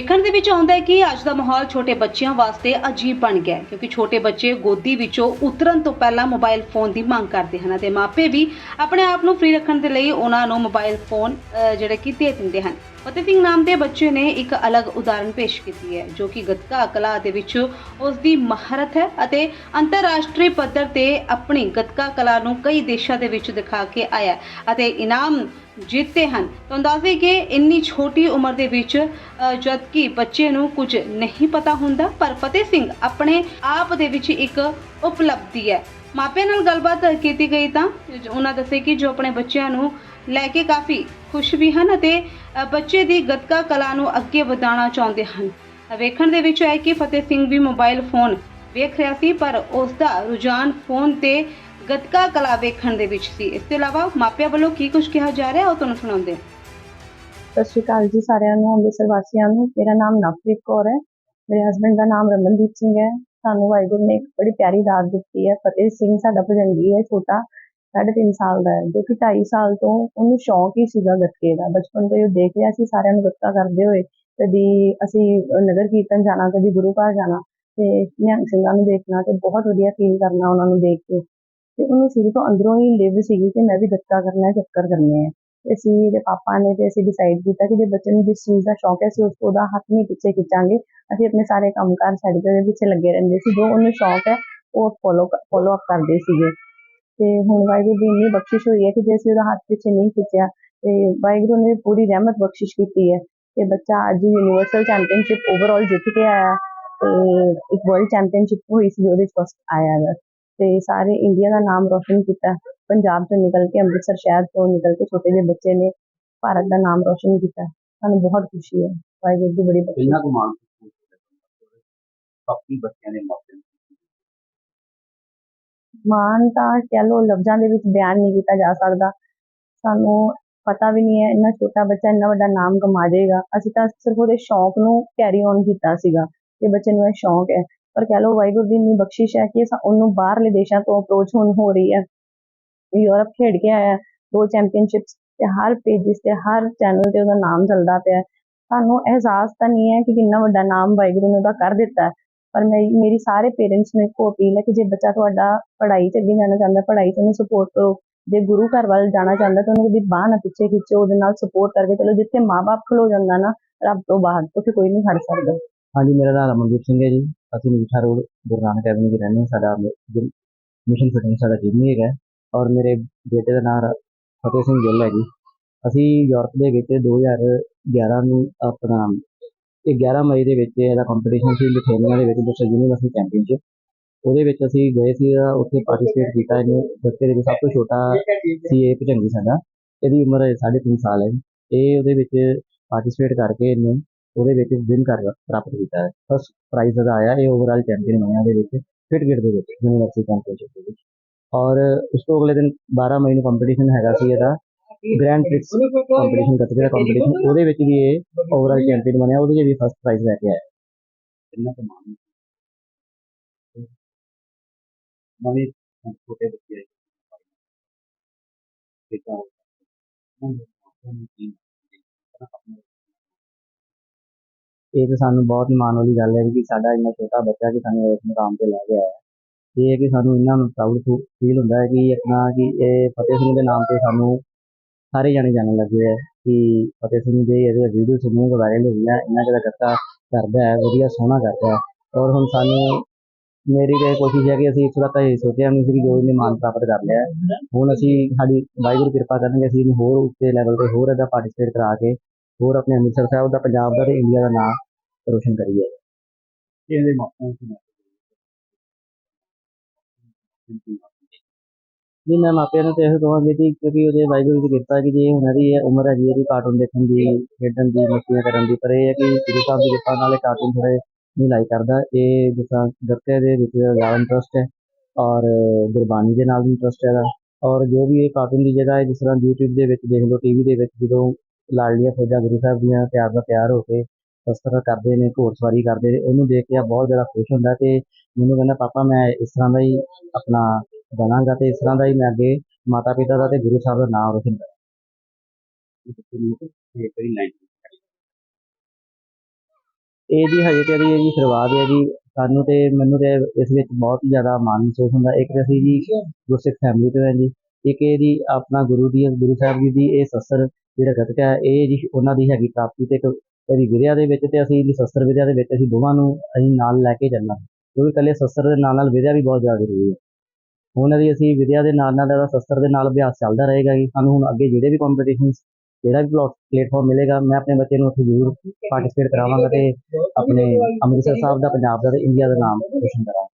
ਵੇਖਣ ਦੇ ਵਿੱਚ ਆਉਂਦਾ ਹੈ ਕਿ ਅੱਜ ਦਾ ਮਾਹੌਲ ਛੋਟੇ ਬੱਚਿਆਂ ਵਾਸਤੇ ਅਜੀਬ ਬਣ ਗਿਆ ਹੈ ਕਿਉਂਕਿ ਛੋਟੇ ਬੱਚੇ ਗੋਦੀ ਵਿੱਚੋਂ ਉਤਰਨ ਤੋਂ ਪਹਿਲਾਂ ਮੋਬਾਈਲ ਫੋਨ ਦੀ ਮੰਗ ਕਰਦੇ ਹਨ ਅਤੇ ਮਾਪੇ ਵੀ ਆਪਣੇ ਆਪ ਨੂੰ ਫ੍ਰੀ ਰੱਖਣ ਦੇ ਲਈ ਉਹਨਾਂ ਨੂੰ ਮੋਬਾਈਲ ਫੋਨ ਅਹ, ਜਿਹੜੇ ਕਿ ਦੇ ਦਿੰਦੇ ਹਨ। ਫਤਿਹ ਸਿੰਘ ਨਾਮ ਦੇ ਬੱਚੇ ਨੇ ਇੱਕ ਅਲੱਗ ਉਦਾਹਰਣ ਪੇਸ਼ ਕੀਤੀ ਹੈ ਜੋ ਕਿ ਗੱਤਕਾ ਕਲਾ ਦੇ ਵਿੱਚ ਉਸ ਦੀ ਮਹਾਰਤ ਹੈ ਅਤੇ ਅੰਤਰਰਾਸ਼ਟਰੀ ਪੱਧਰ ਤੇ ਆਪਣੀ ਗੱਤਕਾ ਕਲਾ ਨੂੰ ਕਈ ਦੇਸ਼ਾਂ ਦੇ ਵਿੱਚ ਦਿਖਾ ਕੇ ਆਇਆ ਅਤੇ ਇਨਾਮ ਜਿੱਤੇ ਹਨ। ਤੁਹਾਨੂੰ ਦੱਸ ਕਿ ਇੰਨੀ ਛੋਟੀ ਉਮਰ ਦੇ ਵਿੱਚ ਅ, ਜਦ ਕਿ ਬੱਚੇ ਨੂੰ ਕੁਝ ਨਹੀਂ ਪਤਾ ਹੁੰਦਾ ਪਰ ਫਤਿਹ ਸਿੰਘ ਆਪਣੇ ਆਪ ਦੇ ਵਿੱਚ ਇੱਕ ਉਪਲਬਧੀ ਹੈ। ਮਾਪਿਆਂ ਨਾਲ ਗੱਲਬਾਤ ਕੀਤੀ ਗਈ ਤਾਂ ਉਹਨਾਂ ਦੱਸੇ ਕਿ ਜੋ ਆਪਣੇ ਬੱਚਿਆਂ ਨੂੰ ਲੈ ਕੇ ਕਾਫੀ ਖੁਸ਼ ਵੀ ਹਨ ਅਤੇ ਬੱਚੇ ਦੀ ਗੱਤਕਾ ਕਲਾ ਨੂੰ ਅੱਗੇ ਵਧਾਉਣਾ ਚਾਹੁੰਦੇ ਹਨ। ਵੇਖਣ ਦੇ ਵਿੱਚ ਆਇਆ ਕਿ ਫਤਿਹ ਸਿੰਘ ਵੀ ਮੋਬਾਈਲ ਫੋਨ ਵੇਖ ਰਿਹਾ ਸੀ, ਪਰ ਉਸ ਦਾ ਰੁਝਾਨ ਫੋਨ ਤੇ ਗੱਤਕਾ ਕਲਾ ਵੇਖਣ ਦੇ ਵਿੱਚ ਸੀ। ਇਸ ਤੋਂ ਇਲਾਵਾ ਮਾਪਿਆਂ ਵੱਲੋਂ ਕੀ ਕੁਝ ਕਿਹਾ ਜਾ ਰਿਹਾ, ਉਹ ਤੁਹਾਨੂੰ ਸੁਣਾਉਂਦੇ ਸਤਿ ਸ਼੍ਰੀ ਅਕਾਲ ਜੀ ਸਾਰਿਆਂ ਨੂੰ, ਅੰਮ੍ਰਿਤਸਰ ਵਾਸੀਆਂ ਨੂੰ। ਮੇਰਾ ਨਾਮ ਨਵਪ੍ਰੀਤ ਕੌਰ ਹੈ। ਮੇਰੇ ਹਸਬੰਡ ਦਾ ਨਾਮ ਰਮਨਦੀਪ ਸਿੰਘ ਹੈ। ਸਾਨੂੰ ਵਾਹਿਗੁਰੂ ਨੇ ਇੱਕ ਬੜੀ ਪਿਆਰੀ ਦਾਤ ਦਿੱਤੀ ਹੈ, ਫਤਿਹ ਸਿੰਘ ਸਾਡਾ ਭਜੰਗੀ ਹੈ, ਛੋਟਾ ਸਾਢੇ ਤਿੰਨ ਸਾਲ ਦਾ ਹੈ, ਜੋ ਕਿ 2.5 ਸਾਲ ਤੋਂ ਉਹਨੂੰ ਸ਼ੌਂਕ ਹੀ ਸੀਗਾ ਗੱਤਕੇ ਦਾ। ਬਚਪਨ ਤੋਂ ਹੀ ਉਹ ਦੇਖ ਰਿਹਾ ਸੀ, ਸਾਰਿਆਂ ਨੂੰ ਗੱਤਕਾ ਕਰਦੇ ਹੋਏ, ਕਦੀ ਅਸੀਂ ਨਗਰ ਕੀਰਤਨ ਜਾਣਾ, ਕਦੀ ਗੁਰੂ ਘਰ ਜਾਣਾ, ਤੇ ਨਿਹੰਗ ਸਿੰਘਾਂ ਨੂੰ ਦੇਖਣਾ ਤੇ ਬਹੁਤ ਵਧੀਆ ਫੀਲ ਕਰਨਾ ਉਹਨਾਂ ਨੂੰ ਦੇਖ ਕੇ। ਤੇ ਉਹਨੂੰ ਸ਼ੁਰੂ ਤੋਂ ਅੰਦਰੋਂ ਹੀ ਲਿਵ ਸੀਗੀ ਕਿ ਮੈਂ ਵੀ ਗੱਤਕਾ ਕਰਨਾ ਹੈ, ਚੱਕਰ ਕਰਨੇ ਆ ਅਸੀਂ ਦੇ ਪਾਪਾ ਨੇ ਤੇ ਅਸੀਂ ਡਿਸਾਈਡ ਕੀਤਾ ਕਿ ਜੇ ਬੱਚੇ ਨੂੰ ਜਿਸ ਚੀਜ਼ ਦਾ ਸ਼ੌਕ ਹੈ, ਅਸੀਂ ਉਸ ਉਹਦਾ ਹੱਥ ਨਹੀਂ ਪਿੱਛੇ ਖਿੱਚਾਂਗੇ। ਅਸੀਂ ਆਪਣੇ ਸਾਰੇ ਕੰਮਕਾਰ ਛੱਡ ਕੇ ਉਹਦੇ ਪਿੱਛੇ ਲੱਗੇ ਰਹਿੰਦੇ ਸੀ। ਜੋ ਉਹਨੂੰ ਸ਼ੌਕ ਹੈ, ਉਹ ਫੋਲੋ ਫੋਲੋ ਅਪ ਕਰਦੇ ਸੀਗੇ। ਤੇ ਹੁਣ ਵਾਹਿਗੁਰੂ ਦੀ ਇੰਨੀ ਬਖਸ਼ਿਸ਼ ਹੋਈ ਹੈ ਕਿ ਜੇ ਅਸੀਂ ਉਹਦਾ ਹੱਥ ਪਿੱਛੇ ਨਹੀਂ ਖਿੱਚਿਆ, ਤੇ ਵਾਹਿਗੁਰੂ ਨੇ ਪੂਰੀ ਰਹਿਮਤ ਬਖਸ਼ਿਸ਼ ਕੀਤੀ ਹੈ ਤੇ ਬੱਚਾ ਅੱਜ ਯੂਨੀਵਰਸਲ ਚੈਂਪੀਅਨਸ਼ਿਪ ਓਵਰਆਲ ਜਿੱਤ ਕੇ ਆਇਆ ਤੇ ਇੱਕ ਵਰਲਡ ਚੈਂਪੀਅਨਸ਼ਿਪ ਹੋਈ ਸੀ, ਉਹਦੇ ਚ ਫਸਟ ਆਇਆ ਹੈ ਤੇ ਸਾਰੇ ਇੰਡੀਆ ਦਾ ਨਾਮ ਰੋਸ਼ਨ ਕੀਤਾ। ਪੰਜਾਬ ਤੋਂ ਨਿਕਲ ਕੇ ਅੰਮ੍ਰਿਤਸਰ ਸ਼ਹਿਰ ਤੋਂ ਨਿਕਲ ਕੇ ਛੋਟੇ ਜਿਹੇ ਬੱਚੇ ਨੇ ਭਾਰਤ ਦਾ ਨਾਮ ਰੋਸ਼ਨ ਕੀਤਾ। ਸਾਨੂੰ ਬਹੁਤ ਖੁਸ਼ੀ ਹੈ। ਵਾਹਿਗੁਰੂ ਦੀ ਬੜੀ ਬਖਸ਼ਿਸ਼। ਕਿੰਨਾ ਕੁ ਮਾਣ ਬਾਕੀ ਬੱਚਿਆਂ ਦੇ ਮਾਪਿਆਂ ਮਾਣ ਤਾਂ ਕਹਿ ਲਓ ਲਫ਼ਜ਼ਾਂ ਦੇ ਵਿੱਚ ਬਿਆਨ ਨਹੀਂ ਕੀਤਾ ਜਾ ਸਕਦਾ। ਸਾਨੂੰ ਪਤਾ ਵੀ ਨਹੀਂ ਹੈ ਇੰਨਾ ਛੋਟਾ ਬੱਚਾ ਇੰਨਾ ਵੱਡਾ ਨਾਮ ਕਮਾ ਜਾਏਗਾ। ਅਸੀਂ ਤਾਂ ਸਿਰਫ ਉਹਦੇ ਸ਼ੌਂਕ ਨੂੰ ਕੈਰੀ ਔਨ ਕੀਤਾ ਸੀਗਾ ਕਿ ਬੱਚੇ ਨੂੰ ਇਹ ਸ਼ੌਂਕ ਹੈ। ਪਰ ਕਹਿ ਲਓ ਵਾਹਿਗੁਰੂ ਦੀ ਇੰਨੀ ਬਖਸ਼ਿਸ਼ ਹੈ ਕਿ ਉਹਨੂੰ ਬਾਹਰਲੇ ਦੇਸ਼ਾਂ ਤੋਂ ਅਪਰੋਚ ਹੁਣ ਹੋ ਰਹੀ ਹੈ। ਯੂਰਪ ਖੇਡ ਕੇ ਆਇਆ, ਦੋ ਚੈਂਪੀਅਨਸ਼ਿਪਸ ਤੇ ਹਰ ਪੇਜਿਸ ਤੇ, ਹਰ ਚੈਨਲ ਤੇ ਉਹਦਾ ਨਾਮ ਚੱਲਦਾ ਪਿਆ। ਸਾਨੂੰ ਅਹਿਸਾਸ ਤਾਂ ਨਹੀਂ ਹੈ ਕਿ ਕਿੰਨਾ ਵੱਡਾ ਨਾਮ ਵਾਹਿਗੁਰੂ ਨੇ ਉਹਦਾ ਕਰ ਦਿੱਤਾ। ਪਰ ਮੇਰੀ ਸਾਰੇ ਪੇਰੈਂਟਸ ਨੂੰ ਇੱਕੋ ਅਪੀਲ ਹੈ ਕਿ ਜੇ ਬੱਚਾ ਤੁਹਾਡਾ ਪੜ੍ਹਾਈ 'ਚ ਅੱਗੇ ਜਾਣਾ ਚਾਹੁੰਦਾ, ਪੜ੍ਹਾਈ 'ਚ ਉਹਨੂੰ ਸਪੋਰਟ ਕਰੋ। ਜੇ ਗੁਰੂ ਘਰ ਵੱਲ ਜਾਣਾ ਚਾਹੁੰਦਾ ਤਾਂ ਉਹਨੂੰ ਕਦੀ ਬਾਂਹ ਨਾ ਪਿੱਛੇ ਖਿੱਚੋ, ਉਹਦੇ ਨਾਲ ਸਪੋਰਟ ਕਰਕੇ ਚਲੋ, ਜਿੱਥੇ ਮਾਪੇ ਖਲੋ ਜਾਂਦਾ ਨਾ, ਰੱਬ ਤੋਂ ਬਾਹਰ, ਉੱਥੇ ਕੋਈ ਨਹੀਂ ਖੜ ਸਕਦਾ। ਹਾਂਜੀ, ਮੇਰਾ ਨਾਮ ਰਮਨਦੀਪ ਸਿੰਘ ਹੈ ਜੀ। ਅਸੀਂ ਮੀਠਾ ਰੋਡ, ਗੁਰੂ ਨਾਨਕ ਐਵਨਿਊ 'ਚ ਰਹਿੰਦੇ ਹਾਂ। ਸਾਡਾ ਮਿਸ਼ਨ ਫਿਟਿੰਗ ਸਾਡਾ ਜਿਮ ਹੈਗਾ। ਔਰ ਮੇਰੇ ਬੇਟੇ ਦਾ ਨਾਮ ਫਤਿਹ ਸਿੰਘ ਗਿੱਲ ਹੈ ਜੀ। ਅਸੀਂ ਯੂਰਪ ਦੇ ਵਿੱਚ 2011 ਨੂੰ ਆਪਣਾ, ਇਹ 11 ਮਈ ਦੇ ਵਿੱਚ ਇਹਦਾ ਕੰਪੀਟੀਸ਼ਨ ਸੀ ਲਿਥੂਆਨੀਆ ਦੇ ਵਿੱਚ ਦੱਸਿਆ ਯੂਨੀਵਰਸਿਟੀ ਚੈਂਪੀਅਨਸ਼ਿਪ ਉਹਦੇ ਵਿੱਚ ਅਸੀਂ ਗਏ ਸੀ ਉੱਥੇ ਪਾਰਟਿਸਿਪੇਟ ਕੀਤਾ ਇਹਨੇ। ਬੱਚੇ ਦੇ ਵਿੱਚ ਸਭ ਤੋਂ ਛੋਟਾ ਸੀ ਇਹ ਭਜੰਗੀ ਸਾਡਾ। ਇਹਦੀ ਉਮਰ ਸਾਢੇ ਤਿੰਨ ਸਾਲ ਹੈ ਇਹ ਉਹਦੇ ਵਿੱਚ ਪਾਰਟਿਸਿਪੇਟ ਕਰਕੇ ਇਹਨੇ ਉਹਦੇ ਵਿੱਚ ਵਿਨ ਕਰ ਪ੍ਰਾਪਤ ਕੀਤਾ ਹੈ। ਫਸਟ ਪ੍ਰਾਈਜ਼ ਇਹਦਾ ਆਇਆ, ਇਹ ਓਵਰਆਲ ਚੈਂਪੀਅਨ ਬਣਿਆ ਉਹਦੇ ਵਿੱਚ। ਫਿਟ ਕ੍ਰਿਕਟ ਦੇ ਵਿੱਚ ਯੂਨੀਵਰਸਿਟੀ ਚੈਂਪੀਅਨਸ਼ਿਪ ਦੇ ਵਿੱਚ। ਔਰ ਉਸ ਤੋਂ ਅਗਲੇ ਦਿਨ 12 ਮਈ ਨੂੰ ਕੰਪੀਟੀਸ਼ਨ ਹੈਗਾ ਸੀ ਇਹਦਾ। ਗ੍ਰੈਂਡ ਪ੍ਰਿਕਸ ਕੰਪੀਟੀਸ਼ਨ ਗੱਤਕੇ ਦਾ ਕੰਪੀਟੀਸ਼ਨ ਉਹਦੇ ਵਿੱਚ ਵੀ ਇਹ ਓਵਰਆਲ ਚੈਂਪੀਅਨ ਬਣਿਆ। ਉਹਦੇ 'ਚ ਵੀ ਫਸਟ ਪ੍ਰਾਈਜ਼ ਲੈ ਕੇ ਆਇਆ। ਕਿੰਨਾ ਕੁ ਨਵੇਂ ਛੋਟੇ ਬੱਚੇ ਬੇਟਾ ਇਹ ਤਾਂ ਸਾਨੂੰ ਬਹੁਤ ਮਾਣ ਵਾਲੀ ਗੱਲ ਹੈ ਕਿ ਸਾਡਾ ਇੰਨਾ ਛੋਟਾ ਬੱਚਾ ਕਿ ਸਾਨੂੰ ਇਸ ਮੁਕਾਮ ਤੇ ਲੈ ਕੇ ਆਇਆ। ਇਹ ਹੈ ਕਿ ਸਾਨੂੰ ਇਹਨਾਂ ਨੂੰ ਪ੍ਰਾਊਡ ਫੀਲ ਹੁੰਦਾ ਹੈ ਕਿ ਆਪਣਾ ਕਿ ਇਹ ਫਤਿਹ ਸਿੰਘ ਦੇ ਨਾਮ ਤੇ ਸਾਨੂੰ ਸਾਰੇ ਜਾਣੇ ਜਾਣਨ ਲੱਗੇ ਹੈ ਕਿ ਫਤਿਹ ਸਿੰਘ ਦੇ ਇਹਦੇ ਵੀਡੀਓ ਸੁਣੀਆਂ ਵਾਇਰਲ ਹੋਈਆਂ ਇਹਨਾਂ ਜਿਹੜਾ ਕਰਤਾ ਕਰਦਾ ਹੈ, ਵਧੀਆ ਸੋਹਣਾ ਕਰਦਾ ਹੈ। ਔਰ ਹੁਣ ਸਾਨੂੰ ਮੇਰੀ ਇਹ ਕੋਸ਼ਿਸ਼ ਹੈ ਕਿ ਅਸੀਂ ਇਸ ਤਾਂ ਇਹ ਸੋਚਿਆ ਨਹੀਂ ਸੀ ਜੋ ਇਹਨੇ ਮਾਨ ਪ੍ਰਾਪਤ ਕਰ ਲਿਆ ਹੁਣ ਅਸੀਂ ਸਾਡੀ ਵਾਹਿਗੁਰੂ ਕਿਰਪਾ ਕਰਨਗੇ, ਅਸੀਂ ਇਹਨੂੰ ਹੋਰ ਉੱਚੇ ਲੈਵਲ ਤੇ ਹੋਰ ਇਹਦਾ ਪਾਰਟਿਸਿਪੇਟ ਕਰਾ ਕੇ ਹੋਰ ਆਪਣੇ ਅੰਮ੍ਰਿਤਸਰ ਸਾਹਿਬ ਦਾ, ਪੰਜਾਬ ਦਾ ਤੇ ਇੰਡੀਆ ਦਾ ਨਾਮ ਰੋਸ਼ਨ ਕਰੀਏ। ਇਹਦੇ ਮਾਪਿਆਂ ਨੂੰ ਨਹੀਂ, ਮੈਂ ਮਾਪਿਆਂ ਨੂੰ ਤੇ ਇਹ ਕਹਾਂਗੇ ਕਿ ਕਿਉਂਕਿ ਉਹਦੇ ਵਾਹਿਗੁਰੂ ਦੀ ਕਿਰਪਾ ਹੈ ਕਿ ਜੇ ਹੁਣ ਇਹਦੀ ਇਹ ਉਮਰ ਹੈਗੀ ਇਹਦੀ ਕਾਰਟੂਨ ਦੇਖਣ ਦੀ, ਖੇਡਣ ਦੀ, ਮਸਤੀਆਂ ਕਰਨ ਦੀ, ਪਰ ਇਹ ਹੈ ਕਿ ਗੁਰੂ ਸਾਹਿਬ ਦੀ ਕਿਰਪਾ ਨਾਲ ਇਹ ਕਾਰਟੂਨ ਥੋੜ੍ਹੇ ਨਹੀਂ ਲਾਈਕ ਕਰਦਾ। ਇਹ ਜਿਸ ਤਰ੍ਹਾਂ ਦੇ ਵਿੱਚ ਜ਼ਿਆਦਾ ਇੰਟਰਸਟ ਹੈ ਔਰ ਗੁਰਬਾਣੀ ਦੇ ਨਾਲ ਵੀ ਇੰਟਰਸਟ ਹੈਗਾ। ਔਰ ਜੋ ਵੀ ਇਹ ਕਾਰਟੂਨ ਦੀ ਜਗ੍ਹਾ ਹੈ, ਜਿਸ ਤਰ੍ਹਾਂ YouTube ਦੇ ਵਿੱਚ ਦੇਖ ਲਓ ਟੀਵੀ ਦੇ ਵਿੱਚ ਜਦੋਂ ਲਾਡਲੀਆਂ ਫੌਜਾਂ ਗੁਰੂ ਸਾਹਿਬ ਦੀਆਂ ਤਿਆਰ ਦਾ ਤਿਆਰ ਹੋ ਕੇ ਸ਼ਸਤਰ ਕਰਦੇ ਨੇ ਘੋੜਸਵਾਰੀ ਕਰਦੇ ਨੇ, ਉਹਨੂੰ ਦੇਖ ਕੇ ਆ ਬਹੁਤ ਜ਼ਿਆਦਾ ਖੁਸ਼ ਹੁੰਦਾ ਤੇ ਮੈਨੂੰ ਕਹਿੰਦਾ, ਪਾਪਾ, ਮੈਂ ਇਸ ਤਰ੍ਹਾਂ ਦਾ ਹੀ ਆਪਣਾ ਬਣਾਂਗਾ ਤੇ ਇਸ ਤਰ੍ਹਾਂ ਦਾ ਹੀ ਮੈਂ ਅੱਗੇ ਮਾਤਾ ਪਿਤਾ ਦਾ ਤੇ ਗੁਰੂ ਸਾਹਿਬ ਦਾ ਨਾਮ ਰੋਸ਼ਨ ਕਰਾਂਗਾ। ਇਹ ਜੀ ਹਜੇ ਤੇ ਇਹਦੀ ਜੀ ਸ਼ੁਰੂਆਤ ਹੈ ਜੀ। ਸਾਨੂੰ ਤੇ ਮੈਨੂੰ ਤੇ ਇਸ ਵਿੱਚ ਬਹੁਤ ਜ਼ਿਆਦਾ ਮਾਣ ਮਹਿਸੂਸ ਹੁੰਦਾ। ਇੱਕ ਤਾਂ ਅਸੀਂ ਜੀ ਗੁਰਸਿੱਖ ਫੈਮਿਲੀ ਤੋਂ ਹੈ ਜੀ। ਇੱਕ ਇਹਦੀ ਆਪਣਾ ਗੁਰੂ ਦੀ, ਗੁਰੂ ਸਾਹਿਬ ਜੀ ਦੀ ਇਹ ਸਸਰ ਜਿਹੜਾ ਗੱਤਕਾ ਹੈ, ਇਹ ਜੀ ਉਹਨਾਂ ਦੀ ਹੈਗੀ ਪ੍ਰਾਪਤੀ ਤੇ ਇੱਕ ਇਹਦੀ ਵਿਦਿਆ ਦੇ ਵਿੱਚ ਤੇ ਅਸੀਂ ਜੀ ਸਸਤਰ ਵਿਦਿਆ ਦੇ ਵਿੱਚ ਅਸੀਂ ਦੋਵਾਂ ਨੂੰ ਅਸੀਂ ਨਾਲ ਲੈ ਕੇ ਚੱਲਣਾ। ਕਿਉਂਕਿ ਇਕੱਲੇ ਸਸਤਰ ਦੇ ਨਾਲ ਨਾਲ ਵਿਦਿਆ ਵੀ ਬਹੁਤ ਜ਼ਿਆਦਾ ਜ਼ਰੂਰੀ ਹੈ। ਹੁਣ ਦੀ ਅਸੀਂ ਵਿਦਿਆ ਦੇ ਨਾਲ ਨਾਲ ਇਹਦਾ ਸਸਤਰ ਦੇ ਨਾਲ ਅਭਿਆਸ ਚੱਲਦਾ ਰਹੇਗਾ ਜੀ। ਸਾਨੂੰ ਹੁਣ ਅੱਗੇ ਜਿਹੜੇ ਵੀ ਕੰਪੀਟੀਸ਼ਨ ਜਿਹੜਾ ਵੀ ਪਲੇਟਫਾਰਮ ਮਿਲੇਗਾ, ਮੈਂ ਆਪਣੇ ਬੱਚੇ ਨੂੰ ਉੱਥੇ ਜ਼ਰੂਰ ਪਾਰਟਿਸਿਪੇਟ ਕਰਾਵਾਂਗਾ ਤੇ ਆਪਣੇ ਅੰਮ੍ਰਿਤਸਰ ਸਾਹਿਬ ਦਾ, ਪੰਜਾਬ ਦਾ ਤੇ ਇੰਡੀਆ ਦਾ ਨਾਮ ਰੋਸ਼ਨ ਕਰਾਂਗਾ।